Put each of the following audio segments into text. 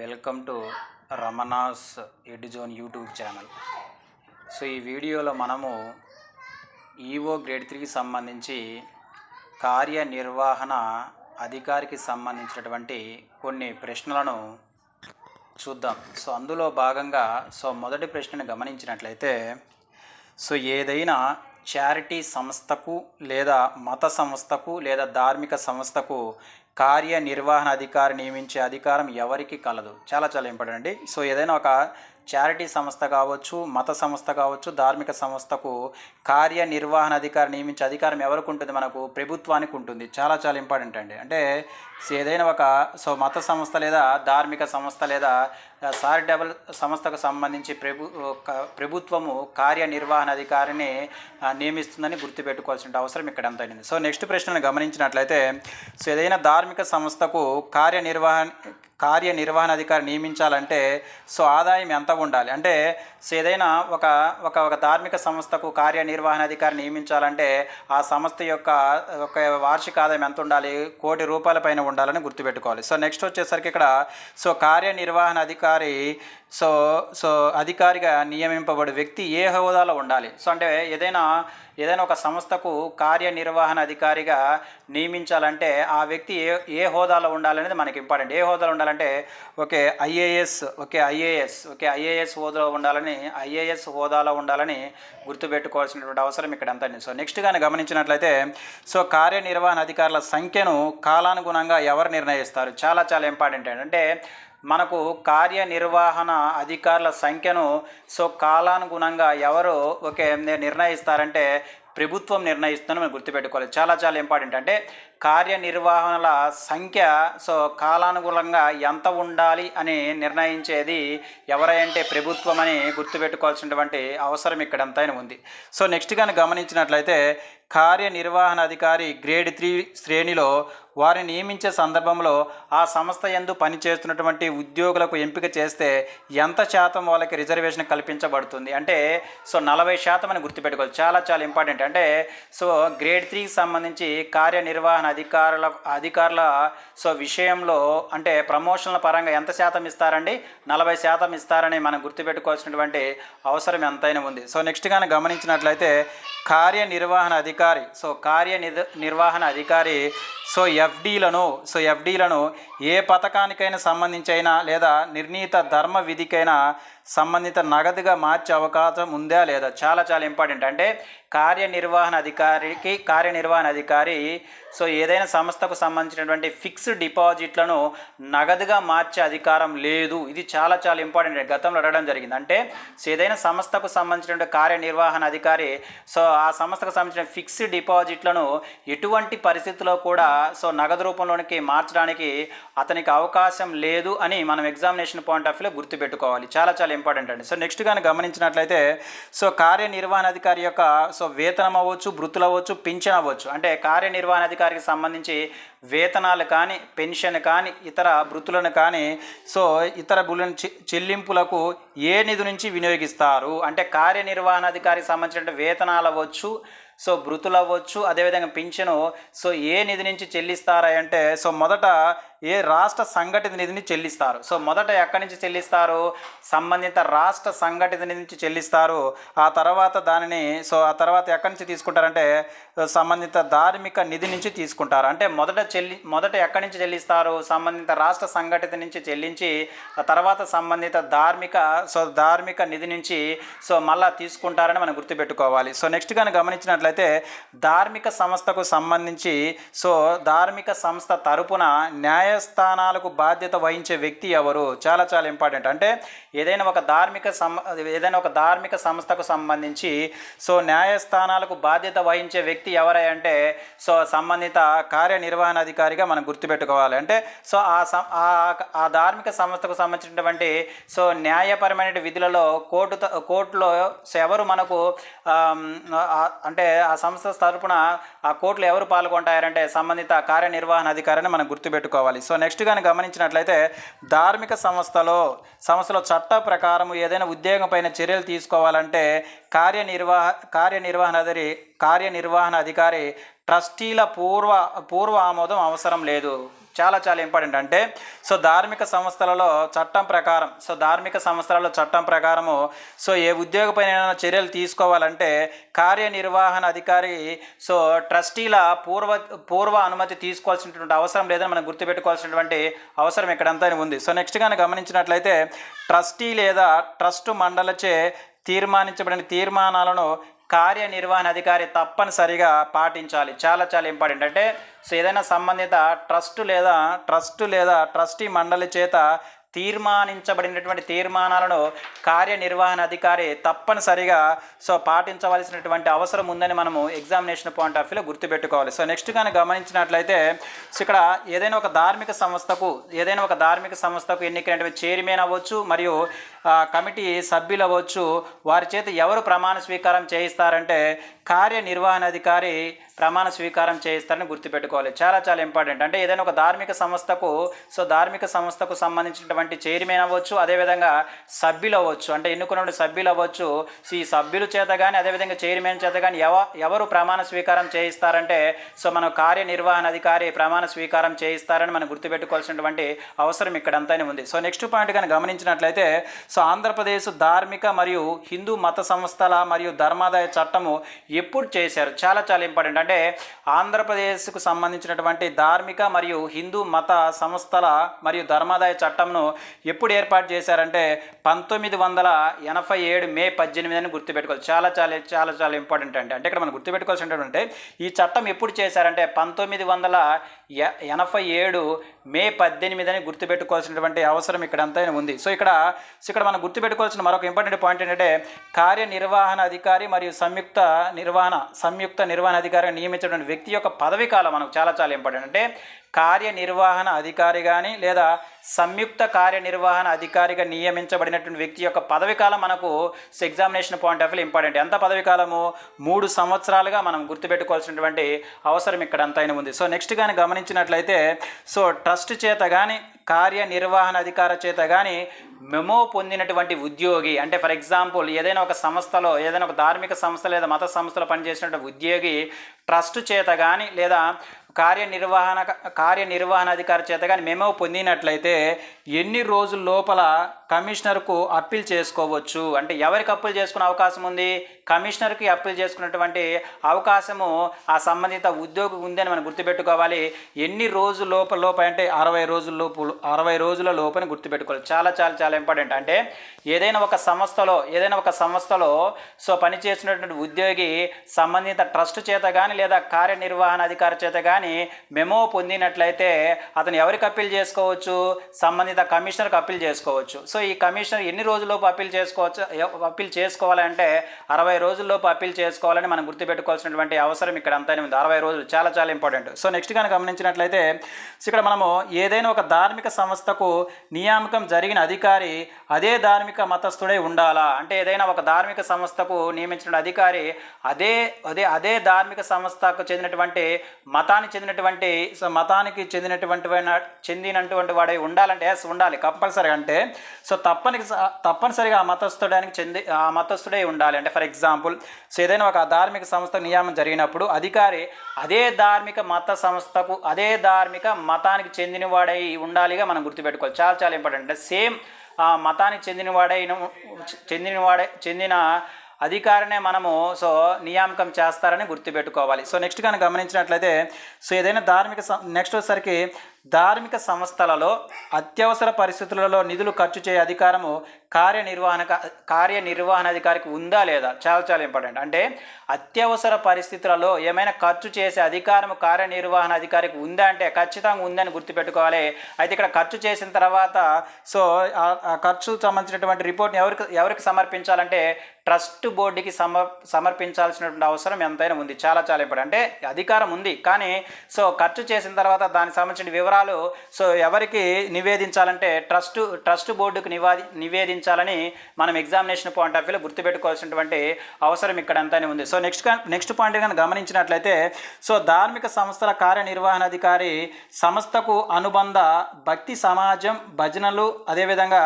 Welcome to Ramana's edzone YouTube channel. So ఈ వీడియోలో మనము ఈఓ గ్రేడ్ త్రీకి సంబంధించి కార్యనిర్వహణ అధికారికి సంబంధించినటువంటి కొన్ని ప్రశ్నలను చూద్దాం. సో అందులో భాగంగా సో మొదటి ప్రశ్నను గమనించినట్లయితే సో ఏదైనా చారిటీ సంస్థకు లేదా మత సంస్థకు లేదా ధార్మిక సంస్థకు కార్యనిర్వహణ అధికారి నియమించే అధికారం ఎవరికి కలదు. చాలా చాలా ఇంపార్టెంట్ అండి. సో ఏదైనా ఒక చారిటీ సంస్థ కావచ్చు మత సంస్థ కావచ్చు ధార్మిక సంస్థకు కార్యనిర్వహణ అధికారి నియమించే అధికారం ఎవరికి ఉంటుంది? మనకు ప్రభుత్వానికి ఉంటుంది. చాలా చాలా ఇంపార్టెంట్ అండి. అంటే ఏదైనా ఒక సో మత సంస్థ లేదా ధార్మిక సంస్థ లేదా చారిటబుల్ సంస్థకు సంబంధించి ప్రభు ప్రభుత్వము కార్యనిర్వహణ అధికారిని నియమిస్తుందని గుర్తుపెట్టుకోవాల్సిన అవసరం ఇక్కడ ఎంత అయింది. సో నెక్స్ట్ ప్రశ్నను గమనించినట్లయితే సో ఏదైనా ధార్మిక సంస్థకు కార్యనిర్వహణ కార్యనిర్వహణ అధికారి నియమించాలంటే సో ఆదాయం ఎంత ఉండాలి? అంటే సో ఏదైనా ఒక ఒక ఒక ధార్మిక సంస్థకు కార్యనిర్వహణ అధికారి నియమించాలంటే ఆ సంస్థ యొక్క ఒక వార్షిక ఆదాయం ఎంత ఉండాలి? కోటి రూపాయల పైన ఉండాలని గుర్తుపెట్టుకోవాలి. సో నెక్స్ట్ వచ్చేసరికి ఇక్కడ సో కార్యనిర్వహణ అధికారి సో సో అధికారిగా నియమింపబడే వ్యక్తి ఏ హోదాలో ఉండాలి? సో అంటే ఏదైనా ఏదైనా ఒక సంస్థకు కార్యనిర్వహణ అధికారిగా నియమించాలంటే ఆ వ్యక్తి ఏ ఏ హోదాలో ఉండాలనేది మనకి ఇంపార్టెంట్. ఏ హోదాలో ఉండాలంటే okay IAS okay IAS okay IAS హోదాలో ఉండాలని ఐఏఎస్ హోదాలో ఉండాలని గుర్తుపెట్టుకోవాల్సినటువంటి అవసరం ఇక్కడ ఎంత సో నెక్స్ట్ కానీ గమనించినట్లయితే సో కార్యనిర్వహణ అధికారుల సంఖ్యను కాలానుగుణంగా ఎవరు నిర్ణయిస్తారు? చాలా చాలా ఇంపార్టెంట్. అంటే మనకు కార్యనిర్వహణ అధికారుల సంఖ్యను సో కాలానుగుణంగా ఎవరు ఒకే నిర్ణయిస్తారంటే ప్రభుత్వం నిర్ణయిస్తుందని మనం గుర్తుపెట్టుకోవాలి. చాలా చాలా ఇంపార్టెంట్. అంటే కార్యనిర్వహణల సంఖ్య సో కాలానుగుణంగా ఎంత ఉండాలి అని నిర్ణయించేది ఎవరంటే ప్రభుత్వం అని గుర్తుపెట్టుకోవాల్సినటువంటి అవసరం ఇక్కడ ఎంతైనా ఉంది. సో నెక్స్ట్ కానీ గమనించినట్లయితే కార్యనిర్వహణ అధికారి గ్రేడ్ త్రీ శ్రేణిలో వారిని నియమించే సందర్భంలో ఆ సంస్థ ఎందు పనిచేస్తున్నటువంటి ఉద్యోగులకు ఎంపిక చేస్తే ఎంత శాతం వాళ్ళకి రిజర్వేషన్ కల్పించబడుతుంది? అంటే సో నలభై శాతం అని గుర్తుపెట్టుకోవాలి. చాలా చాలా ఇంపార్టెంట్. అంటే సో గ్రేడ్ త్రీకి సంబంధించి కార్యనిర్వహణ అధికారుల అధికారుల సో విషయంలో అంటే ప్రమోషన్ల పరంగా ఎంత శాతం ఇస్తారండి? నలభై శాతం ఇస్తారని మనం గుర్తుపెట్టుకోవాల్సినటువంటి అవసరం ఎంతైనా ఉంది. సో నెక్స్ట్ కానీ గమనించినట్లయితే కార్యనిర్వహణ అధికారి సో కార్య నిర్వహణ అధికారి సో ఎఫ్డీలను సో ఎఫ్డీలను ఏ పథకానికైనా సంబంధించైనా లేదా నిర్ణీత ధర్మ విధికైనా సంబంధిత నగదుగా మార్చే అవకాశం ఉందా లేదా? చాలా చాలా ఇంపార్టెంట్. అంటే కార్యనిర్వహణ అధికారికి కార్యనిర్వహణ అధికారి సో ఏదైనా సంస్థకు సంబంధించినటువంటి ఫిక్స్డ్ డిపాజిట్లను నగదుగా మార్చే అధికారం లేదు. ఇది చాలా చాలా ఇంపార్టెంట్. గతంలో అడగడం జరిగింది. అంటే సో ఏదైనా సంస్థకు సంబంధించినటువంటి కార్యనిర్వహణ అధికారి సో ఆ సంస్థకు సంబంధించిన ఫిక్స్డ్ డిపాజిట్లను ఎటువంటి పరిస్థితుల్లో కూడా సో నగదు రూపంలోనికి మార్చడానికి అతనికి అవకాశం లేదు అని మనం ఎగ్జామినేషన్ పాయింట్ ఆఫ్ వ్యూలో గుర్తుపెట్టుకోవాలి. చాలా చాలా ఇంపార్టెంట్ అండి. సో నెక్స్ట్ కానీ గమనించినట్లయితే సో కార్యనిర్వహణాధికారి యొక్క సో వేతనం అవ్వచ్చు వృత్తులు అవ్వచ్చు పింఛన్ అవ్వచ్చు. అంటే కార్యనిర్వహణాధికారికి సంబంధించి వేతనాలు కానీ పెన్షన్ కానీ ఇతర వృత్తులను కానీ సో ఇతర బులను చెల్లింపులకు ఏ నిధి నుంచి వినియోగిస్తారు? అంటే కార్యనిర్వహణాధికారికి సంబంధించిన వేతనాలు అవ్వచ్చు సో భృతులు అవ్వచ్చు అదేవిధంగా పింఛను. సో ఏ నిధి నుంచి చెల్లిస్తారా అంటే సో మొదట ఏ రాష్ట్ర సంఘటిత నిధిని చెల్లిస్తారు? సో మొదట ఎక్కడి నుంచి చెల్లిస్తారు? సంబంధిత రాష్ట్ర సంఘటిత నిధి నుంచి చెల్లిస్తారు. ఆ తర్వాత దానిని సో ఆ తర్వాత ఎక్కడి నుంచి తీసుకుంటారంటే సంబంధిత ధార్మిక నిధి నుంచి తీసుకుంటారు. అంటే మొదట చెల్లి మొదట ఎక్కడి నుంచి చెల్లిస్తారు? సంబంధిత రాష్ట్ర సంఘటిత నుంచి చెల్లించి ఆ తర్వాత సంబంధిత ధార్మిక సో ధార్మిక నిధి నుంచి సో మళ్ళా తీసుకుంటారని మనం గుర్తుపెట్టుకోవాలి. సో నెక్స్ట్ కానీ గమనించినట్లయితే ధార్మిక సంస్థకు సంబంధించి సో ధార్మిక సంస్థ తరపున న్యాయ న్యాయస్థానాలకు బాధ్యత వహించే వ్యక్తి ఎవరు? చాలా చాలా ఇంపార్టెంట్ అంటే ఏదైనా ఒక ధార్మిక సం ఏదైనా ఒక ధార్మిక సంస్థకు సంబంధించి సో న్యాయస్థానాలకు బాధ్యత వహించే వ్యక్తి ఎవరై అంటే సో సంబంధిత కార్యనిర్వహణాధికారిగా మనం గుర్తుపెట్టుకోవాలి. అంటే సో ఆ సం- ఆ- ఆ ధార్మిక సంస్థకు సంబంధించినటువంటి సో న్యాయపరమైన విధులలో కోర్టు కోర్టులో సో ఎవరు మనకు అంటే ఆ సంస్థ తరపున ఆ కోర్టులో ఎవరు పాల్గొంటారంటే సంబంధిత కార్యనిర్వహణ అధికారిని మనం గుర్తుపెట్టుకోవాలి. సో నెక్స్ట్ కానీ గమనించినట్లయితే ధార్మిక సంస్థలో సంస్థలో చట్ట ప్రకారం ఏదైనా ఉద్యోగం పైన చర్యలు తీసుకోవాలంటే కార్యనిర్వాహ కార్యనిర్వహణ కార్యనిర్వహణ అధికారి ట్రస్టీల పూర్వ పూర్వ ఆమోదం అవసరం లేదు. చాలా చాలా ఇంపార్టెంట్ అంటే సో ధార్మిక సంస్థలలో చట్టం ప్రకారం సో ధార్మిక సంస్థలలో చట్టం ప్రకారము సో ఏ ఉద్యోగపైన చర్యలు తీసుకోవాలంటే కార్యనిర్వహణ అధికారి సో ట్రస్టీల పూర్వ పూర్వ అనుమతి తీసుకోవాల్సినటువంటి అవసరం లేదని మనం గుర్తుపెట్టుకోవాల్సినటువంటి అవసరం ఇక్కడంతా ఉంది. సో నెక్స్ట్ కానీ గమనించినట్లయితే ట్రస్టీ లేదా ట్రస్ట్ మండలచే తీర్మానించబడిన తీర్మానాలను కార్యనిర్వహణ అధికారి తప్పనిసరిగా పాటించాలి. చాలా చాలా ఇంపార్టెంట్. అంటే సో ఏదైనా సంబంధిత ట్రస్ట్ లేదా ట్రస్ట్ లేదా ట్రస్టీ మండలి చేత తీర్మానించబడినటువంటి తీర్మానాలను కార్యనిర్వహణ అధికారి తప్పనిసరిగా సో పాటించవలసినటువంటి అవసరం ఉందని మనము ఎగ్జామినేషన్ పాయింట్ ఆఫ్ వ్యూలో గుర్తుపెట్టుకోవాలి. సో నెక్స్ట్ కానీ గమనించినట్లయితే సో ఇక్కడ ఏదైనా ఒక ధార్మిక సంస్థకు ఏదైనా ఒక ధార్మిక సంస్థకు ఎన్నికైనటువంటి చైర్మన్ అవ్వచ్చు మరియు కమిటీ సభ్యులు అవ్వచ్చు వారి చేత ఎవరు ప్రమాణ స్వీకారం చేయిస్తారంటే కార్యనిర్వహణ అధికారి ప్రమాణ స్వీకారం చేయిస్తారని గుర్తుపెట్టుకోవాలి. చాలా చాలా ఇంపార్టెంట్. అంటే ఏదైనా ఒక ధార్మిక సంస్థకు సో ధార్మిక సంస్థకు సంబంధించినటువంటి చైర్మన్ అవ్వచ్చు అదేవిధంగా సభ్యులు అవ్వచ్చు. అంటే ఎన్నుకున్న సభ్యులు అవ్వచ్చు. సో ఈ సభ్యుల చేత కానీ అదేవిధంగా చైర్మన్ చేత కానీ ఎవ ఎవరు ప్రమాణ స్వీకారం చేయిస్తారంటే సో మన కార్యనిర్వహణ అధికారి ప్రమాణ స్వీకారం చేయిస్తారని మనం గుర్తుపెట్టుకోవాల్సినటువంటి అవసరం ఇక్కడంతానే ఉంది. సో నెక్స్ట్ పాయింట్ కానీ గమనించినట్లయితే సో ఆంధ్రప్రదేశ్ ధార్మిక మరియు హిందూ మత సంస్థల మరియు ధర్మాదాయ చట్టము ఎప్పుడు చేశారు? చాలా చాలా ఇంపార్టెంట్. అంటే ఆంధ్రప్రదేశ్కు సంబంధించినటువంటి ధార్మిక మరియు హిందూ మత సంస్థల మరియు ధర్మాదాయ చట్టంను ఎప్పుడు ఏర్పాటు చేశారంటే పంతొమ్మిది వందల ఎనభై ఏడు మే పద్దెనిమిది అని గుర్తుపెట్టుకోవాలి. చాలా చాలా చాలా చాలా ఇంపార్టెంట్ అండి. అంటే ఇక్కడ మనం గుర్తుపెట్టుకోవాల్సినటువంటి ఈ చట్టం ఎప్పుడు చేశారంటే పంతొమ్మిది వందల ఎనభై ఏడు మే పద్దెనిమిది అని గుర్తుపెట్టుకోవాల్సినటువంటి అవసరం ఇక్కడ ఉంది. సో ఇక్కడ సో ఇక్కడ మనం గుర్తుపెట్టుకోవాల్సిన మరొక ఇంపార్టెంట్ పాయింట్ ఏంటంటే కార్యనిర్వహణ అధికారి మరియు సంయుక్త నిర్వహణ సంయుక్త నిర్వహణ అధికారి నియమించినటువంటి వ్యక్తి యొక్క పదవి కాలం మనకు చాలా చాలా ఇంపార్టెంట్ అంటే కార్యనిర్వహణ అధికారి కానీ లేదా సంయుక్త కార్యనిర్వహణ అధికారిగా నియమించబడినటువంటి వ్యక్తి యొక్క పదవి కాలం మనకు examination point of view important ఎంత పదవికాలము మూడు సంవత్సరాలుగా మనం గుర్తుపెట్టుకోవాల్సినటువంటి అవసరం ఇక్కడ అంతైనా ఉంది. సో నెక్స్ట్ కానీ గమనించినట్లయితే సో ట్రస్ట్ చేత కానీ కార్యనిర్వహణ అధికార చేత కానీ మెమో పొందినటువంటి ఉద్యోగి అంటే ఫర్ ఎగ్జాంపుల్ ఏదైనా ఒక సంస్థలో ఏదైనా ఒక ధార్మిక సంస్థ లేదా మత సంస్థలో పనిచేసినటువంటి ఉద్యోగి ట్రస్ట్ చేత కానీ లేదా కార్యనిర్వహణ కార్యనిర్వహణ అధికారి చేత కానీ మెమో పొందినట్లయితే ఎన్ని రోజుల లోపల కమిషనర్కు అప్పీల్ చేసుకోవచ్చు? అంటే ఎవరికి అప్పీల్ చేసుకునే అవకాశం ఉంది? కమిషనర్కి అప్పీల్ చేసుకున్నటువంటి అవకాశము ఆ సంబంధిత ఉద్యోగి ఉందని మనం గుర్తుపెట్టుకోవాలి. ఎన్ని రోజుల లోపల లోప అంటే అరవై రోజుల లోపు అరవై రోజుల లోపని గుర్తుపెట్టుకోవాలి. చాలా చాలా చాలా ఇంపార్టెంట్. అంటే ఏదైనా ఒక సంస్థలో ఏదైనా ఒక సంస్థలో సో పనిచేసినటువంటి ఉద్యోగి సంబంధిత ట్రస్ట్ చేత కానీ లేదా కార్యనిర్వహణ అధికారి చేత కానీ మెమో పొందినట్లయితే అతను ఎవరికి అప్పీల్ చేసుకోవచ్చు? సంబంధిత కమిషనర్కి అప్పీల్ చేసుకోవచ్చు. సో ఈ కమిషనర్ ఎన్ని రోజుల్లోపు అప్పీల్ చేసుకోవచ్చు అప్పీల్ చేసుకోవాలంటే అరవై రోజుల్లోపు అప్పీల్ చేసుకోవాలని మనం గుర్తుపెట్టుకోవాల్సినటువంటి అవసరం ఇక్కడ అంతా ఉంది. అరవై రోజులు చాలా చాలా ఇంపార్టెంట్. సో నెక్స్ట్ కానీ గమనించినట్లయితే ఇక్కడ మనము ఏదైనా ఒక ధార్మిక సంస్థకు నియామకం జరిగిన అధికారి అదే ధార్మిక మతస్థుడై ఉండాలా? అంటే ఏదైనా ఒక ధార్మిక సంస్థకు నియమించిన అధికారి అదే అదే అదే ధార్మిక సంస్థకు చెందినటువంటి మతానికి చెందినటువంటి సో మతానికి చెందినటువంటి చెందినటువంటి వాడే ఉండాలంటే ఎస్ ఉండాలి కంపల్సరీ అంటే సో తప్పని తప్పనిసరిగా ఆ మతస్థుడానికి చెంది ఆ మతస్థుడే ఉండాలి. అంటే ఫర్ ఎగ్జాంపుల్ ఎగ్జాంపుల్. సో ఏదైనా ఒక ధార్మిక సంస్థ నియామం జరిగినప్పుడు అధికారి అదే ధార్మిక మత సంస్థకు అదే ధార్మిక మతానికి చెందినవాడై ఉండాలిగా మనం గుర్తుపెట్టుకోవాలి. చాలా చాలా ఇంపార్టెంట్. అంటే సేమ్ ఆ మతానికి చెందినవాడైన చెందినవాడే చెందిన అధికారినే మనము సో నియామకం చేస్తారని గుర్తుపెట్టుకోవాలి. సో నెక్స్ట్ కానీ గమనించినట్లయితే సో ఏదైనా ధార్మిక నెక్స్ట్ వచ్చేసరికి ధార్మిక సంస్థలలో అత్యవసర పరిస్థితులలో నిధులు ఖర్చు చేయ అధికారము కార్యనిర్వహణ కార్యనిర్వహణాధికారికి ఉందా లేదా? చాలా చాలా ఇంపార్టెంట్. అంటే అత్యవసర పరిస్థితులలో ఏమైనా ఖర్చు చేసే అధికారము కార్యనిర్వహణ అధికారికి ఉందా అంటే ఖచ్చితంగా ఉందని గుర్తుపెట్టుకోవాలి. అయితే ఇక్కడ ఖర్చు చేసిన తర్వాత సో ఆ- ఖర్చు సంబంధించినటువంటి రిపోర్ట్ని ఎవరికి ఎవరికి సమర్పించాలంటే ట్రస్ట్ బోర్డుకి సమర్ సమర్పించాల్సినటువంటి అవసరం ఎంతైనా ఉంది. చాలా చాలా ఇంపార్టెంట్. అంటే అధికారం ఉంది. కానీ సో ఖర్చు చేసిన తర్వాత దానికి సంబంధించిన వివరాలు సో ఎవరికి నివేదించాలంటే ట్రస్ట్ ట్రస్ట్ బోర్డుకు నివాది నివేదించాలని మనం ఎగ్జామినేషన్ పాయింట్ ఆఫ్ వ్యూలో గుర్తుపెట్టుకోవాల్సినటువంటి అవసరం ఇక్కడ అంతానే ఉంది. సో నెక్స్ట్ నెక్స్ట్ పాయింట్ కనుక గమనించినట్లయితే సో ధార్మిక సంస్థల కార్యనిర్వహణాధికారి సంస్థకు అనుబంధ భక్తి సమాజం భజనలు అదేవిధంగా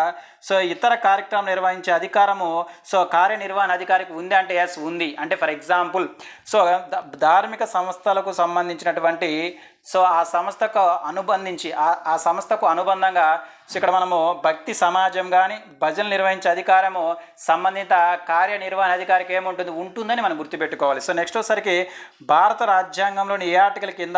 సో ఇతర కార్యక్రమం నిర్వహించే అధికారము సో కార్యనిర్వహణ అధికారికి ఉంది అంటే ఎస్ ఉంది. అంటే ఫర్ ఎగ్జాంపుల్ సో ధార్మిక సంస్థలకు సంబంధించినటువంటి సో ఆ సంస్థకు అనుబంధించి ఆ ఆ సంస్థకు అనుబంధంగా సో ఇక్కడ మనము భక్తి సమాజం కానీ భజనలు నిర్వహించే అధికారము సంబంధిత కార్యనిర్వహణ అధికారికి ఏముంటుంది? ఉంటుందని మనం గుర్తుపెట్టుకోవాలి. సో నెక్స్ట్ ఒకసారికి భారత రాజ్యాంగంలోని ఏ ఆర్టికల్ కింద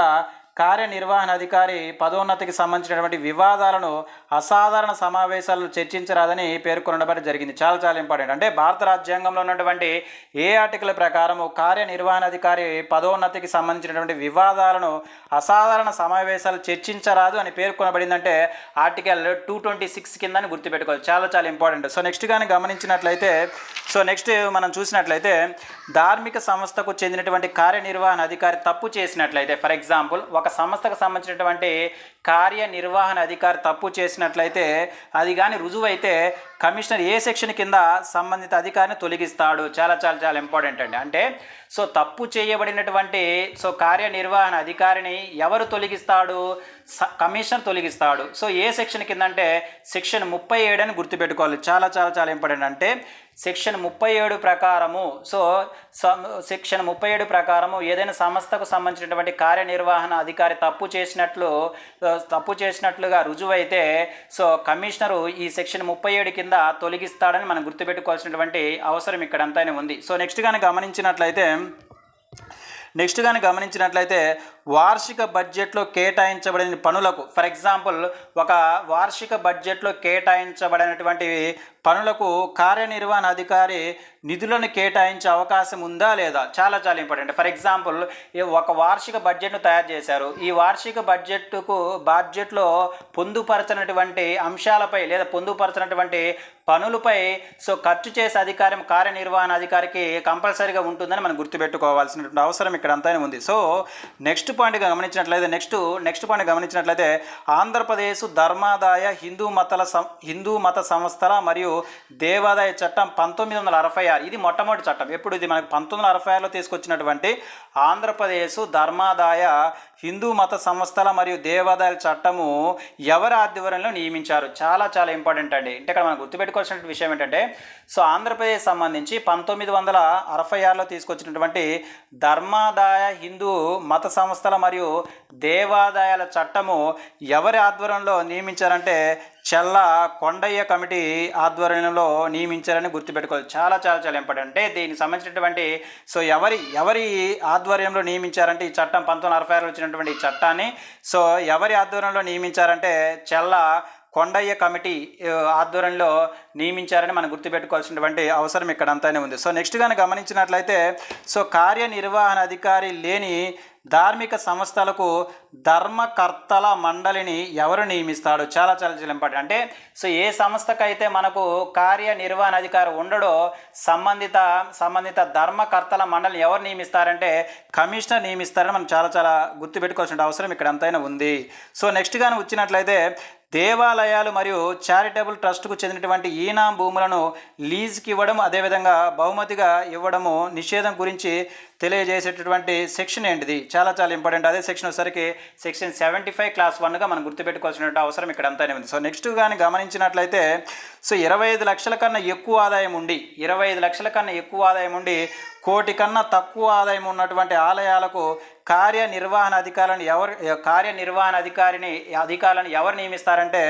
కార్యనిర్వహణ అధికారి పదోన్నతికి సంబంధించినటువంటి వివాదాలను అసాధారణ సమావేశాలు చర్చించరాదని పేర్కొనడం జరిగింది. చాలా చాలా ఇంపార్టెంట్. అంటే భారత రాజ్యాంగంలో ఉన్నటువంటి ఏ ఆర్టికల్ ప్రకారము కార్యనిర్వహణ అధికారి పదోన్నతికి సంబంధించినటువంటి వివాదాలను అసాధారణ సమావేశాలు చర్చించరాదు అని పేర్కొనబడిందంటే ఆర్టికల్ టూ ట్వంటీ సిక్స్ కింద గుర్తుపెట్టుకోవాలి. చాలా చాలా ఇంపార్టెంట్. సో నెక్స్ట్ కానీ గమనించినట్లయితే సో నెక్స్ట్ మనం చూసినట్లయితే ధార్మిక సంస్థకు చెందినటువంటి కార్యనిర్వహణ అధికారి తప్పు చేసినట్లయితే ఫర్ ఎగ్జాంపుల్ ఒక సంస్థకు సంబంధించినటువంటి కార్యనిర్వహణ అధికారి తప్పు చేసినట్లయితే అది కానీ రుజువైతే కమిషనర్ ఏ సెక్షన్ కింద సంబంధిత అధికారిని తొలగిస్తాడు. చాలా చాలా చాలా ఇంపార్టెంట్ అండి. అంటే సో తప్పు చేయబడినటువంటి సో కార్యనిర్వహణ అధికారిని ఎవరు తొలగిస్తాడు? స- కమిషనర్ తొలగిస్తాడు. సో ఏ సెక్షన్ కింద అంటే సెక్షన్ ముప్పై ఏడు అని గుర్తుపెట్టుకోవాలి. చాలా చాలా చాలా ఇంపార్టెంట్. అంటే సెక్షన్ ముప్పై ఏడు ప్రకారము సో సెక్షన్ ముప్పై ఏడు ప్రకారము ఏదైనా సంస్థకు సంబంధించినటువంటి కార్యనిర్వహణ అధికారి తప్పు చేసినట్లు తప్పు చేసినట్లుగా రుజువైతే సో కమిషనరు ఈ సెక్షన్ ముప్పై ఏడు కింద తొలగిస్తాడని మనం గుర్తుపెట్టుకోవాల్సినటువంటి అవసరం ఇక్కడ అంతానే ఉంది. సో నెక్స్ట్ కానీ గమనించినట్లయితే నెక్స్ట్ కానీ గమనించినట్లయితే వార్షిక బడ్జెట్లో కేటాయించబడిన పనులకు ఫర్ ఎగ్జాంపుల్ ఒక వార్షిక బడ్జెట్లో కేటాయించబడినటువంటి పనులకు కార్యనిర్వహణ అధికారి నిధులను కేటాయించే అవకాశం ఉందా లేదా? చాలా చాలా ఇంపార్టెంట్ ఫర్ ఎగ్జాంపుల్ ఒక వార్షిక బడ్జెట్ను తయారు చేశారు. ఈ వార్షిక బడ్జెట్కు బడ్జెట్లో పొందుపరచినటువంటి అంశాలపై లేదా పొందుపరచినటువంటి పనులపై సో ఖర్చు చేసే అధికారం కార్యనిర్వహణ అధికారికి కంపల్సరీగా ఉంటుందని మనం గుర్తుపెట్టుకోవాల్సినటువంటి అవసరం ఇక్కడ అంతా ఉంది. సో నెక్స్ట్ పాయింట్ గమనించినట్లయితే నెక్స్ట్ నెక్స్ట్ పాయింట్ గమనించినట్లయితే ఆంధ్రప్రదేశ్ ధర్మాదాయ హిందూ మతల సం హిందూ మత సంస్థల మరియు దేవాదాయ చట్టం పంతొమ్మిది వందల అరవై ఆరు. ఇది మొట్టమొదటి చట్టం. ఎప్పుడు ఇది? మనకు పంతొమ్మిది వందల అరవై ఆరులో తీసుకొచ్చినటువంటి ఆంధ్రప్రదేశ్ ధర్మాదాయ హిందూ మత సంస్థల మరియు దేవాదాయాల చట్టము ఎవరి ఆధ్వర్యంలో నియమించారు? చాలా చాలా ఇంపార్టెంట్ అండి. అంటే ఇక్కడ మనం గుర్తుపెట్టుకోవాల్సిన విషయం ఏంటంటే సో ఆంధ్రప్రదేశ్ సంబంధించి పంతొమ్మిది వందల అరవై ఆరులో తీసుకొచ్చినటువంటి ధర్మాదాయ హిందూ మత సంస్థల మరియు దేవాదాయాల చట్టము ఎవరి ఆధ్వర్యంలో నియమించారంటే చెల్ల కొండయ్య కమిటీ ఆధ్వర్యంలో నియమించారని గుర్తుపెట్టుకోవాలి. చాలా చాలా చాలా ఇంపార్టెంట్. అంటే దీనికి సంబంధించినటువంటి సో ఎవరి ఎవరి ఆధ్వర్యంలో నియమించారంటే ఈ చట్టం పంతొమ్మిది అరవై ఆరులో వచ్చినటువంటి ఈ చట్టాన్ని. సో ఎవరి ఆధ్వర్యంలో నియమించారంటే చెల్ల కొండయ్య కమిటీ ఆధ్వర్యంలో నియమించారని మనం గుర్తుపెట్టుకోవాల్సినటువంటి అవసరం ఇక్కడ అంతానే ఉంది. సో నెక్స్ట్ కానీ గమనించినట్లయితే సో కార్యనిర్వహణ అధికారి లేని ధార్మిక సంస్థలకు ధర్మకర్తల మండలిని ఎవరు నియమిస్తాడు? చాలా చాలా చాలా ఇంపార్టెంట్. అంటే సో ఏ సంస్థకైతే మనకు కార్యనిర్వహణ అధికారం ఉండడో సంబంధిత సంబంధిత ధర్మకర్తల మండలిని ఎవరు నియమిస్తారంటే కమిషనర్ నియమిస్తారని మనం చాలా చాలా గుర్తుపెట్టుకోవాల్సిన అవసరం ఇక్కడ ఎంతైనా ఉంది. సో నెక్స్ట్ కానీ వచ్చినట్లయితే దేవాలయాలు మరియు చారిటబుల్ ట్రస్ట్కు చెందినటువంటి ఈనాం భూములను లీజ్కి ఇవ్వడం అదేవిధంగా బహుమతిగా ఇవ్వడము నిషేధం గురించి తెలియజేసేటటువంటి సెక్షన్ ఏంటిది? చాలా చాలా ఇంపార్టెంట్. అదే సెక్షన్ వచ్చేసరికి సెక్షన్ సెవెంటీ ఫైవ్ క్లాస్ వన్గా మనం గుర్తుపెట్టుకోవాల్సిన అవసరం ఇక్కడ అంతానే ఉంది సో నెక్స్ట్ కానీ గమనించినట్లయితే సో ఇరవై ఐదు లక్షల కన్నా ఎక్కువ ఆదాయం ఉండి ఇరవై ఐదు లక్షల కన్నా ఎక్కువ ఆదాయం ఉండి కోటి కన్నా తక్కువ ఆదాయం ఉన్నటువంటి ఆలయాలకు కార్యనిర్వహణ అధికారులను ఎవరు కార్యనిర్వహణ అధికారిని అధికారులను ఎవరు నియమిస్తారంటే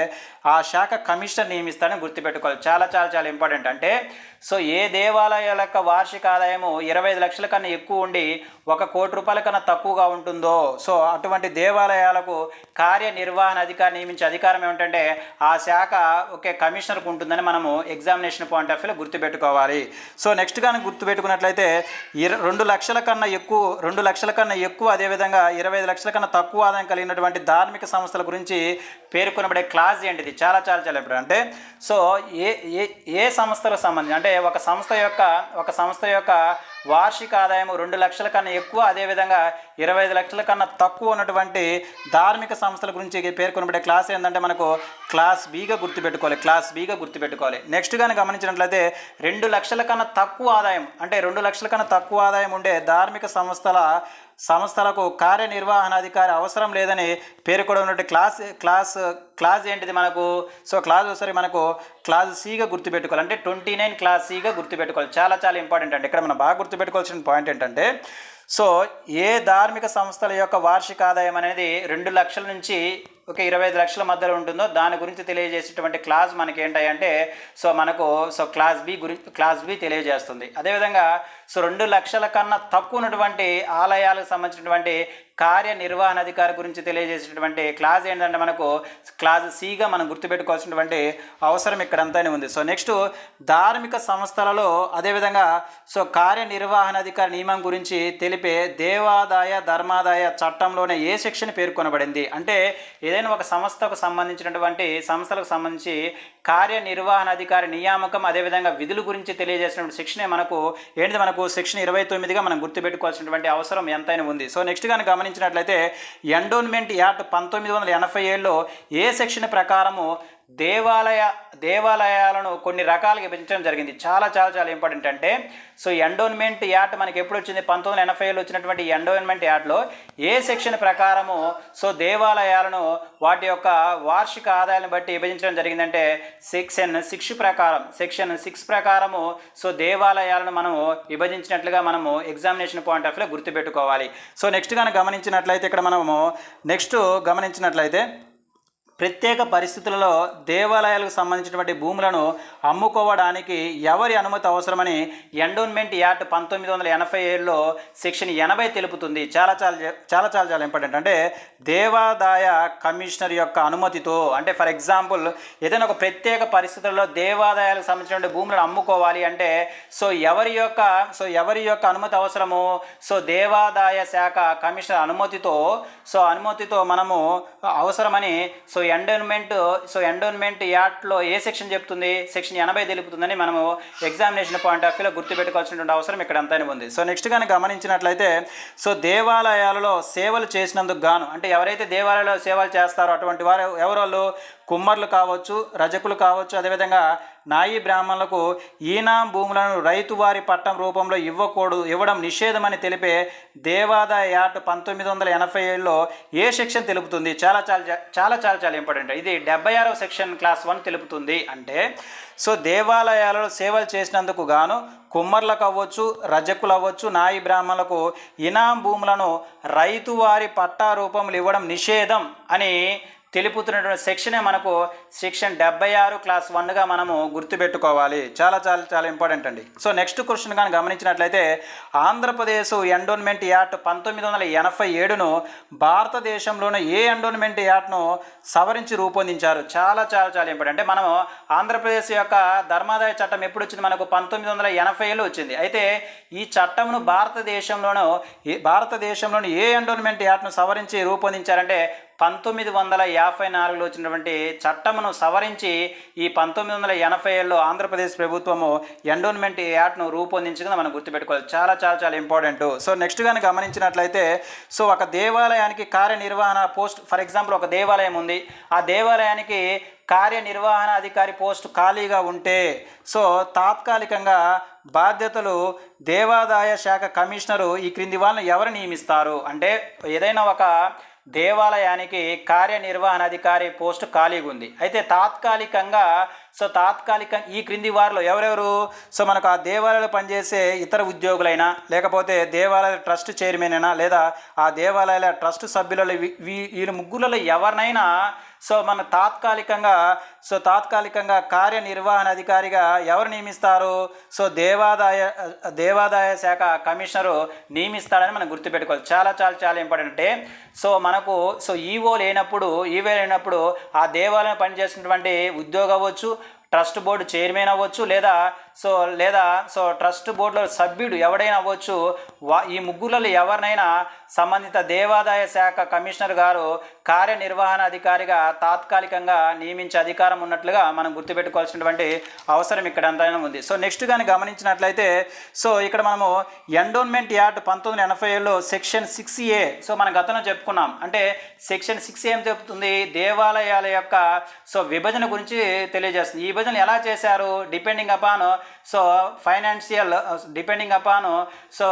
ఆ శాఖ కమిషనర్ నియమిస్తారని గుర్తుపెట్టుకోవాలి. చాలా చాలా చాలా ఇంపార్టెంట్. అంటే సో ఏ దేవాలయాల యొక్క వార్షిక ఆదాయము ఇరవై ఐదు లక్షల కన్నా ఎక్కువ ఉండి ఒక కోటి రూపాయల కన్నా తక్కువగా ఉంటుందో సో అటువంటి దేవాలయాలకు కార్యనిర్వహణ అధికారి నియమించే అధికారం ఏమిటంటే ఆ శాఖ ఒకే కమిషనర్కు ఉంటుందని మనము ఎగ్జామినేషన్ పాయింట్ ఆఫ్ వ్యూలో గుర్తుపెట్టుకోవాలి. సో నెక్స్ట్ కానీ గుర్తుపెట్టుకున్నట్లయితే ఇర రెండు లక్షల కన్నా ఎక్కువ రెండు లక్షల కన్నా ఎక్కువ అదేవిధంగా ఇరవై ఐదు లక్షల కన్నా తక్కువ ఆదాయం కలిగినటువంటి ధార్మిక సంస్థల గురించి పేర్కొనబడే క్లాస్ ఏంటిది? చాలా చాలా చాలా ఇప్పుడు అంటే సో ఏ ఏ ఏ సంస్థలకు సంబంధించి అంటే ఒక సంస్థ యొక్క ఒక సంస్థ యొక్క వార్షిక ఆదాయం రెండు లక్షల కన్నా ఎక్కువ అదేవిధంగా ఇరవై ఐదు లక్షల కన్నా తక్కువ ఉన్నటువంటి ధార్మిక సంస్థల గురించి పేర్కొనబడే క్లాస్ ఏంటంటే మనకు క్లాస్ బీగా గుర్తుపెట్టుకోవాలి. క్లాస్ బీగా గుర్తుపెట్టుకోవాలి. నెక్స్ట్ కానీ గమనించినట్లయితే రెండు లక్షల కన్నా తక్కువ ఆదాయం అంటే రెండు లక్షల కన్నా తక్కువ ఆదాయం ఉండే ధార్మిక సంస్థల సంస్థలకు కార్యనిర్వహణాధికారి అవసరం లేదని పేర్కొన్నటువంటి క్లాస్ క్లాస్ క్లాస్ ఏంటిది మనకు? సో క్లాస్ ఒకసారి మనకు క్లాస్ సిగా గుర్తుపెట్టుకోవాలి. అంటే ట్వంటీ నైన్ క్లాస్ సిగా గుర్తుపెట్టుకోవాలి. చాలా చాలా ఇంపార్టెంట్ అండి. ఇక్కడ మనం బాగా గుర్తుపెట్టుకోవాల్సిన పాయింట్ ఏంటంటే సో ఏ ధార్మిక సంస్థల యొక్క వార్షిక ఆదాయం అనేది రెండు లక్షల నుంచి ఒక ఇరవై ఐదు లక్షల మధ్యలో ఉంటుందో దాని గురించి తెలియజేసేటువంటి క్లాస్ మనకి ఏంటంటే సో మనకు సో క్లాస్ బి గురించి క్లాస్ బి తెలియజేస్తుంది. అదేవిధంగా సో రెండు లక్షల కన్నా తక్కువ ఉన్నటువంటి ఆలయాలకు సంబంధించినటువంటి కార్యనిర్వహణాధికారి గురించి తెలియజేసినటువంటి క్లాస్ ఏంటంటే మనకు క్లాస్ సిగా మనం గుర్తుపెట్టుకోవాల్సినటువంటి అవసరం ఇక్కడంతానే ఉంది. సో నెక్స్ట్ ధార్మిక సంస్థలలో అదేవిధంగా సో కార్యనిర్వహణ అధికారి నియమం గురించి తెలిపే దేవాదాయ ధర్మాదాయ చట్టంలోనే ఏ సెక్షన్ పేర్కొనబడింది? అంటే ఏదైనా ఒక సంస్థకు సంబంధించినటువంటి సంస్థలకు సంబంధించి కార్యనిర్వహణాధికారి నియామకం అదేవిధంగా విధుల గురించి తెలియజేసినటువంటి శిక్షణ మనకు ఏంటిది మనకు సెక్షన్ ఇరవై తొమ్మిదిగా మనం గుర్తుపెట్టుకోవాల్సినటువంటి అవసరం ఎంతైనా ఉంది. సో నెక్స్ట్ కానీ గమనించినట్లయితే ఎండోన్మెంట్ యాక్ట్ పంతొమ్మిది వందల ఎనభై ఏడులో ఏ సెక్షన్ ప్రకారము దేవాలయ దేవాలయాలను కొన్ని రకాలుగా విభజించడం జరిగింది. చాలా చాలా చాలా ఇంపార్టెంట్ అంటే సో ఎండోన్మెంట్ యాక్ట్ మనకి ఎప్పుడు వచ్చింది? పంతొమ్మిది వందల ఎనభై ఏళ్ళు వచ్చినటువంటి ఎండోన్మెంట్ యాక్ట్లో ఏ సెక్షన్ ప్రకారము సో దేవాలయాలను వాటి యొక్క వార్షిక ఆదాయాన్ని బట్టి విభజించడం జరిగిందంటే సెక్షన్ సిక్స్ ప్రకారం. సెక్షన్ సిక్స్ ప్రకారము సో దేవాలయాలను మనము విభజించినట్లుగా మనము ఎగ్జామినేషన్ పాయింట్ ఆఫ్ వ్యూలో గుర్తుపెట్టుకోవాలి. సో నెక్స్ట్ కానీ గమనించినట్లయితే ఇక్కడ మనము నెక్స్ట్ గమనించినట్లయితే ప్రత్యేక పరిస్థితులలో దేవాలయాలకు సంబంధించినటువంటి భూములను అమ్ముకోవడానికి ఎవరి అనుమతి అవసరమని ఎండోన్మెంట్ యాక్ట్ పంతొమ్మిది వందల ఎనభై ఏడులో సెక్షన్ ఎనభై తెలుపుతుంది. చాలా చాలా చాలా చాలా చాలా ఇంపార్టెంట్ అంటే దేవాదాయ కమిషనర్ యొక్క అనుమతితో అంటే ఫర్ ఎగ్జాంపుల్ ఏదైనా ఒక ప్రత్యేక పరిస్థితుల్లో దేవాదాయాలకు సంబంధించినటువంటి భూములను అమ్ముకోవాలి అంటే సో ఎవరి యొక్క సో ఎవరి యొక్క అనుమతి అవసరము? సో దేవాదాయ శాఖ కమిషనర్ అనుమతితో సో అనుమతితో మనము అవసరమని సో ఎండోన్మెంట్ సో ఎండోన్మెంట్ యాక్ట్లో ఏ సెక్షన్ చెప్తుంది? సెక్షన్ ఎనభై తెలుపుతుందని మనము ఎగ్జామినేషన్ పాయింట్ ఆఫ్ వ్యూలో గుర్తుపెట్టుకోవాల్సినటువంటి అవసరం ఇక్కడ అంతైనా ఉంది. సో నెక్స్ట్ కానీ గమనించినట్లయితే సో దేవాలయాలలో సేవలు చేసినందుకు గాను అంటే ఎవరైతే దేవాలయాల్లో సేవలు చేస్తారో అటువంటి వారు ఎవరు వాళ్ళు కుమ్మర్లు కావచ్చు రజకులు కావచ్చు అదేవిధంగా నాయి బ్రాహ్మణులకు ఈనాం భూములను రైతు వారి పట్టం రూపంలో ఇవ్వకూడదు ఇవ్వడం నిషేధమని తెలిపే దేవాదాయ యాక్ట్ పంతొమ్మిది వందల ఎనభై ఏడులో ఏ సెక్షన్ తెలుపుతుంది? చాలా చాలా చాలా చాలా చాలా ఇంపార్టెంట్ ఇది డెబ్బై ఆరో సెక్షన్ క్లాస్ వన్ తెలుపుతుంది అంటే సో దేవాలయాలలో సేవలు చేసినందుకు గాను కుమ్మర్లకు అవ్వచ్చు రజకులు అవ్వచ్చు నాయి బ్రాహ్మణులకు ఇనాం భూములను రైతు వారి పట్టా రూపంలో ఇవ్వడం నిషేధం అని తెలుపుతున్నటువంటి సెక్షనే మనకు సెక్షన్ డెబ్బై ఆరు క్లాస్ వన్గా మనము గుర్తుపెట్టుకోవాలి. చాలా చాలా చాలా ఇంపార్టెంట్ అండి. సో నెక్స్ట్ క్వశ్చన్ కానీ గమనించినట్లయితే ఆంధ్రప్రదేశ్ ఎండోన్మెంట్ యాక్ట్ పంతొమ్మిది వందల ఎనభై ఏడును భారతదేశంలోని ఏ ఎండోన్మెంట్ యాక్ట్ను సవరించి రూపొందించారు? చాలా చాలా చాలా ఇంపార్టెంట్. అంటే మనము ఆంధ్రప్రదేశ్ యొక్క ధర్మాదాయ చట్టం ఎప్పుడు వచ్చింది మనకు పంతొమ్మిది వందల ఎనభై ఏళ్ళు వచ్చింది. అయితే ఈ చట్టంను భారతదేశంలోనూ ఏ- భారతదేశంలోని ఏ ఎండోన్మెంట్ యాక్ట్ను సవరించి రూపొందించారంటే పంతొమ్మిది వందల యాభై నాలుగులో వచ్చినటువంటి చట్టమును సవరించి ఈ పంతొమ్మిది వందల ఎనభై ఏడులో ఆంధ్రప్రదేశ్ ప్రభుత్వము ఎండోన్మెంట్ యాక్ట్ను రూపొందించగా మనం గుర్తుపెట్టుకోవాలి. చాలా చాలా చాలా ఇంపార్టెంట్ సో నెక్స్ట్ కానీ గమనించినట్లయితే సో ఒక దేవాలయానికి కార్యనిర్వహణ పోస్ట్ ఫర్ ఎగ్జాంపుల్ ఒక దేవాలయం ఉంది. ఆ దేవాలయానికి కార్యనిర్వహణ అధికారి పోస్ట్ ఖాళీగా ఉంటే సో తాత్కాలికంగా బాధ్యతలు దేవాదాయ శాఖ కమిషనరు ఈ క్రింది వాళ్ళని ఎవరు నియమిస్తారు? అంటే ఏదైనా ఒక దేవాలయానికి కార్యనిర్వహణాధికారి పోస్టు ఖాళీగా ఉంది అయితే తాత్కాలికంగా సో తాత్కాలిక ఈ క్రింది వారిలో ఎవరెవరు? సో మనకు ఆ దేవాలయాలు పనిచేసే ఇతర ఉద్యోగులైనా లేకపోతే దేవాలయ ట్రస్ట్ చైర్మన్ అయినా లేదా ఆ దేవాలయాల ట్రస్ట్ సభ్యులలో వీ- వీ- వీళ్ళు ముగ్గురులో ఎవరినైనా సో మన తాత్కాలికంగా సో తాత్కాలికంగా కార్యనిర్వహణ అధికారిగా ఎవరు నియమిస్తారు? సో దేవాదాయ దేవాదాయ శాఖ కమిషనరు నియమిస్తాడని మనం గుర్తుపెట్టుకోవాలి. చాలా చాలా చాలా ఇంపార్టెంట్. అంటే సో మనకు సో ఈవో లేనప్పుడు ఈవో లేనప్పుడు ఆ దేవాలయం పనిచేసినటువంటి ఉద్యోగం అవ్వచ్చు ట్రస్ట్ బోర్డు చైర్మన్ అవ్వచ్చు లేదా సో లేదా సో ట్రస్ట్ బోర్డులో సభ్యుడు ఎవడైనా అవ్వచ్చు వా ఈ ముగ్గురులలో ఎవరినైనా సంబంధిత దేవాదాయ శాఖ కమిషనర్ గారు కార్యనిర్వహణ అధికారిగా తాత్కాలికంగా నియమించే అధికారం ఉన్నట్లుగా మనం గుర్తుపెట్టుకోవాల్సినటువంటి అవసరం ఇక్కడ ఎంతైనా ఉంది. సో నెక్స్ట్ కానీ గమనించినట్లయితే సో ఇక్కడ మనము ఎండోన్మెంట్ యాక్ట్ పంతొమ్మిది ఎనభై ఏడులో సెక్షన్ సిక్స్ ఏ సో మనం గతంలో చెప్పుకున్నాం. అంటే సెక్షన్ సిక్స్ ఏం చెప్తుంది దేవాలయాల యొక్క సో విభజన గురించి తెలియజేస్తుంది. ఈ విభజన విభజన ఎలా చేశారు? Depending upon so financial depending upon so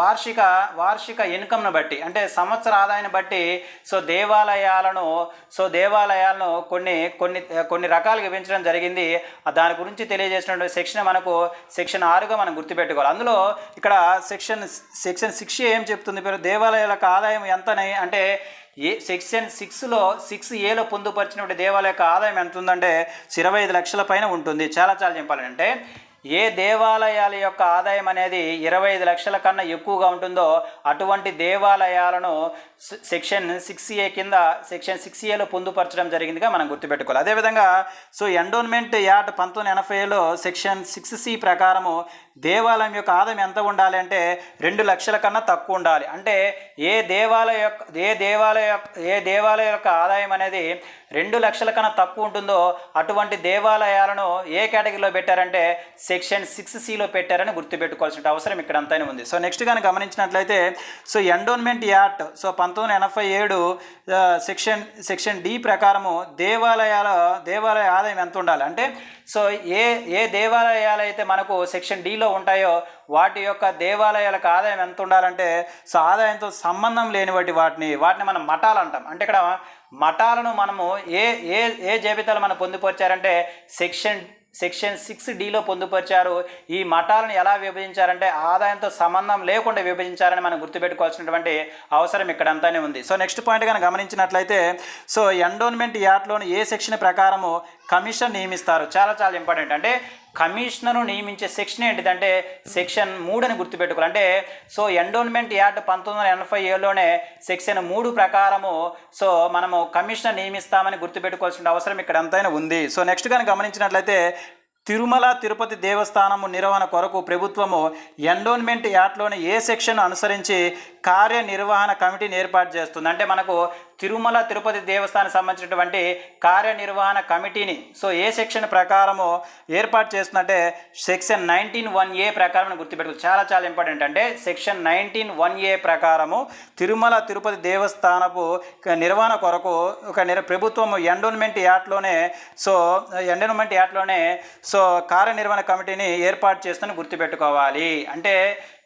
వార్షిక వార్షిక ఇన్కమ్ను బట్టి అంటే సంవత్సర ఆదాయాన్ని బట్టి సో దేవాలయాలను సో దేవాలయాలను కొన్ని కొన్ని uh, కొన్ని రకాలుగా విభజించడం జరిగింది. దాని గురించి తెలియజేసినటువంటి సెక్షన్ మనకు సెక్షన్ ఆరుగా మనం గుర్తుపెట్టుకోవాలి. అందులో ఇక్కడ సెక్షన్ సెక్షన్ సిక్స్ ఏం చెప్తుంది? పేరు దేవాలయాలకు ఆదాయం ఎంతని? అంటే ఏ సెక్షన్ సిక్స్లో సిక్స్ ఏలో పొందుపరిచినటువంటి దేవాలయ యొక్క ఆదాయం ఎంత ఉందంటే ఇరవై ఐదు లక్షల పైన ఉంటుంది. చాలా చాలా చెప్పాలంటే ఏ దేవాలయాల యొక్క ఆదాయం అనేది ఇరవై ఐదు లక్షల కన్నా ఎక్కువగా ఉంటుందో అటువంటి దేవాలయాలను సెక్షన్ సిక్స్ ఏ కింద సెక్షన్ సిక్స్ ఏలో పొందుపరచడం జరిగిందిగా మనం గుర్తుపెట్టుకోవాలి. అదేవిధంగా సో ఎండోన్మెంట్ యాక్ట్ పంతొమ్మిది ఎనభైలో సెక్షన్ సిక్స్ సి ప్రకారము దేవాలయం యొక్క ఆదాయం ఎంత ఉండాలి అంటే రెండు లక్షల కన్నా తక్కువ ఉండాలి. అంటే ఏ దేవాలయ యొక్క ఏ దేవాలయ యొక్క- ఏ దేవాలయ యొక్క ఆదాయం అనేది రెండు లక్షల కన్నా తక్కువ ఉంటుందో అటువంటి దేవాలయాలను ఏ కేటగిరీలో పెట్టారంటే సెక్షన్ సిక్స్ సిలో పెట్టారని గుర్తుపెట్టుకోవాల్సిన అవసరం ఇక్కడ అంతైనా ఉంది. సో నెక్స్ట్ కానీ గమనించినట్లయితే సో ఎండోన్మెంట్ యాక్ట్ సో పంతొమ్మిది ఎనభై ఏడు సెక్షన్ సెక్షన్ డి ప్రకారము దేవాలయాల దేవాలయ ఆదాయం ఎంత ఉండాలి? అంటే సో ఏ ఏ దేవాలయాలు అయితే మనకు సెక్షన్ డిలో ఉంటాయో వాటి యొక్క దేవాలయాలకు ఆదాయం ఎంత ఉండాలంటే సో ఆదాయంతో సంబంధం లేని వాటి వాటిని వాటిని మనం మఠాలు అంటాం. అంటే ఇక్కడ మఠాలను మనము ఏ ఏ ఏ జాబితాలు మనం పొందుపరిచారంటే సెక్షన్ సెక్షన్ సిక్స్ డిలో పొందుపరిచారు. ఈ మఠాలను ఎలా విభజించారంటే ఆదాయంతో సంబంధం లేకుండా విభజించారని మనం గుర్తుపెట్టుకోవాల్సినటువంటి అవసరం ఇక్కడ అంతానే ఉంది. సో నెక్స్ట్ పాయింట్ కానీ గమనించినట్లయితే సో ఎండోన్మెంట్ యాక్ట్లోని ఏ సెక్షన్ ప్రకారము కమిషన్ నియమిస్తారు? చాలా చాలా ఇంపార్టెంట్. అంటే కమిషనర్ను నియమించే సెక్షన్ ఏంటిదంటే సెక్షన్ మూడు అని గుర్తుపెట్టుకోవాలి. అంటే సో ఎండోన్మెంట్ యాక్ట్ పంతొమ్మిది వందల ఎనభై ఏడులోనే సెక్షన్ మూడు ప్రకారము సో మనము కమిషనర్ నియమిస్తామని గుర్తుపెట్టుకోవాల్సిన అవసరం ఇక్కడ ఎంతైనా ఉంది. సో నెక్స్ట్ కానీ గమనించినట్లయితే తిరుమల తిరుపతి దేవస్థానము నిర్వహణ కొరకు ప్రభుత్వము ఎండోన్మెంట్ యాక్ట్లోని ఏ సెక్షన్ అనుసరించి కార్యనిర్వహణ కమిటీని ఏర్పాటు చేస్తుంది. అంటే మనకు తిరుమల తిరుపతి దేవస్థానం సంబంధించినటువంటి కార్యనిర్వహణ కమిటీని సో ఏ సెక్షన్ ప్రకారము ఏర్పాటు చేస్తుందంటే సెక్షన్ నైన్టీన్ వన్ ఏ ప్రకారం గుర్తుపెట్టుకోవాలి. చాలా చాలా ఇంపార్టెంట్ అంటే సెక్షన్ నైన్టీన్ వన్ ఏ ప్రకారము తిరుమల తిరుపతి దేవస్థానపు నిర్వహణ కొరకు ఒక ప్రభుత్వం ఎండోన్మెంట్ యాక్ట్లోనే సో ఎండోన్మెంట్ యాక్ట్లోనే సో కార్యనిర్వహణ కమిటీని ఏర్పాటు చేస్తుందని గుర్తుపెట్టుకోవాలి. అంటే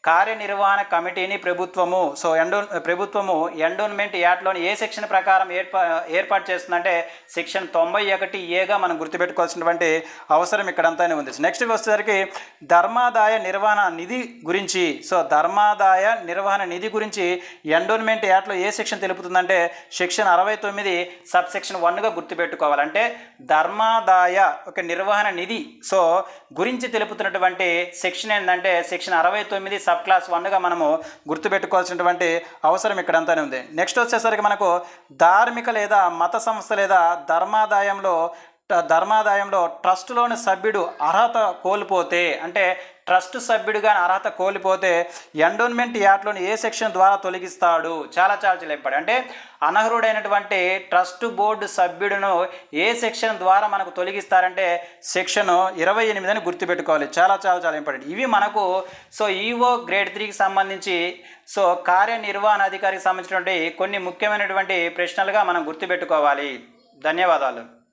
కార్యనిర్వహణ కమిటీని ప్రభుత్వము సో ఎండో ప్రభుత్వము ఎండోన్మెంట్ యాక్ట్లోని ఏ సెక్షన్ ప్రకారం ఏర్పా ఏర్పాటు చేస్తుందంటే సెక్షన్ తొంభై ఒకటి ఏగా మనం గుర్తుపెట్టుకోవాల్సినటువంటి అవసరం ఇక్కడంతానే ఉంది. నెక్స్ట్ వచ్చేసరికి ధర్మాదాయ నిర్వహణ నిధి గురించి సో ధర్మాదాయ నిర్వహణ నిధి గురించి ఎండోన్మెంట్ యాక్ట్లో ఏ సెక్షన్ తెలుపుతుందంటే సెక్షన్ అరవై తొమ్మిది సబ్ సెక్షన్ వన్గా గుర్తుపెట్టుకోవాలంటే ధర్మాదాయ ఒక నిర్వహణ నిధి సో గురించి తెలుపుతున్నటువంటి సెక్షన్ ఏంటంటే సెక్షన్ అరవై తొమ్మిది సబ్ క్లాస్ వన్గా మనము గుర్తుపెట్టుకోవాల్సినటువంటి అవసరం ఇక్కడంతానే ఉంది. నెక్స్ట్ వచ్చేసరికి మనకు ధార్మిక లేదా మత సంస్థ లేదా ధర్మాదాయంలో ట- ధర్మాదాయంలో ట్రస్టులోని సభ్యుడు అర్హత కోల్పోతే అంటే ట్రస్ట్ సభ్యుడిగా అర్హత కోల్పోతే ఎండోన్మెంట్ యాక్ట్లోని ఏ సెక్షన్ ద్వారా తొలగిస్తాడు? చాలా చాలా చాలా అంటే అనర్హుడైనటువంటి ట్రస్ట్ బోర్డు సభ్యుడును ఏ సెక్షన్ ద్వారా మనకు తొలగిస్తారంటే సెక్షన్ ఇరవై ఎనిమిది అని గుర్తుపెట్టుకోవాలి. చాలా చాలా చాలా ఇంపార్టెంట్. ఇవి మనకు సో ఈఓ గ్రేడ్ త్రీకి సంబంధించి సో కార్యనిర్వహణ అధికారికి సంబంధించినటువంటి కొన్ని ముఖ్యమైనటువంటి ప్రశ్నలుగా మనం గుర్తుపెట్టుకోవాలి. ధన్యవాదాలు.